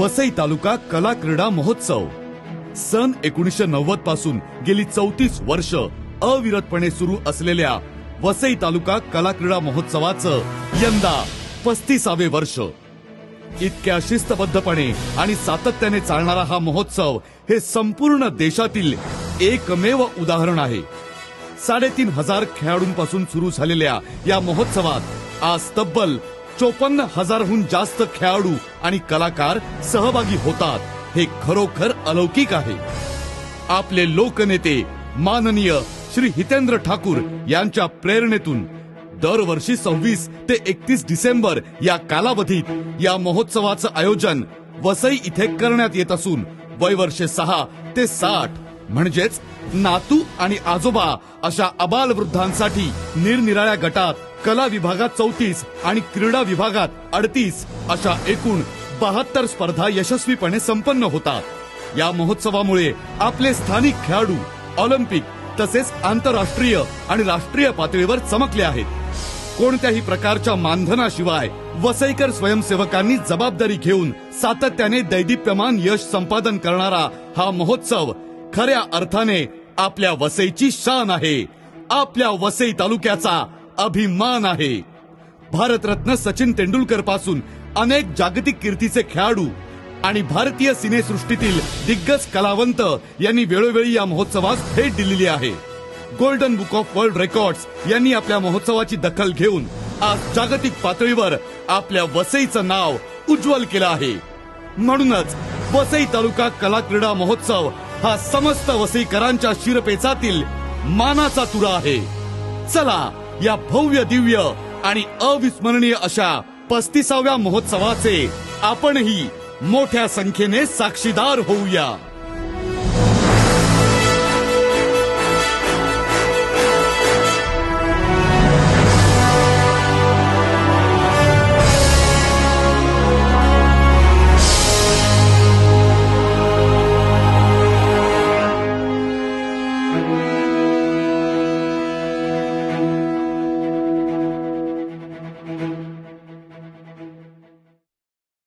वसई तालुका कला क्रीडा महोत्सव. सन एकोणीसशे नव्वदपासून गेली चौतीस वर्ष अविरतपणे सुरू असलेल्या वसई तालुका कला क्रीडा महोत्सवाचं यंदा पस्तीसावे वर्ष. इतक्या शिस्तबद्धपणे आणि सातत्याने चालणारा हा महोत्सव हे संपूर्ण देशातील एकमेव उदाहरण आहे. साडेतीन हजार खेळाडूंपासून सुरू झालेल्या या महोत्सवात आज तब्बल चोपन्न हजारहून जास्त खेळाडू आणि कलाकार सहभागी होतात. हे खरोखर अलौकिक आहे. आपले लोकनेते माननीय श्री हितेंद्र ठाकूर यांच्या प्रेरणेतून दरवर्षी सव्वीस ते एकतीस डिसेंबर या कालावधीत या महोत्सवाचं आयोजन वसई इथे करण्यात येत असून वयवर्षे सहा ते साठ. म्हणजेच नातू आणि आजोबा अशा अबाल वृद्धांसाठी निरनिराळ्या गटात कला विभागात चौतीस आणि क्रीडा विभागात अडतीस अशा एकूण बहात्तर स्पर्धा यशस्वीपणे संपन्न होतात. या महोत्सवामुळे आपले स्थानिक खेळाडू ऑलिम्पिक तसेच आंतरराष्ट्रीय आणि राष्ट्रीय पातळीवर चमकले आहेत. कोणत्याही प्रकारच्या मानधनाशिवाय वसईकर स्वयंसेवकांनी जबाबदारी घेऊन सातत्याने दैदिप्यमान यश संपादन करणारा हा महोत्सव खऱ्या अर्थाने आपल्या वसईची शान आहे. आपल्या वसई तालुक्याचा अभिमान आहे. भारतरत्न सचिन तेंडुलकरपासून अनेक जागतिक कीर्तीचे खेळाडू आणि भारतीय सिनेसृष्टीतील दिग्गज कलावंत यांनी वेळोवेळी या महोत्सवास भेट दिलेली आहे. Golden book of world records यांनी आपल्या महोत्सवाची दखल घेऊन आज जागतिक पातळीवर आपल्या वसईचं नाव उज्ज्वल केलं आहे. म्हणूनच वसई तालुका कला क्रीडा महोत्सव हा समस्त वसईकरांच्या शिरपेचातील मानाचा तुरा आहे. चला या भव्य दिव्य आणि अविस्मरणीय अशा पस्तीसाव्या महोत्सवाचे आपणही मोठ्या संख्येने साक्षीदार होऊया.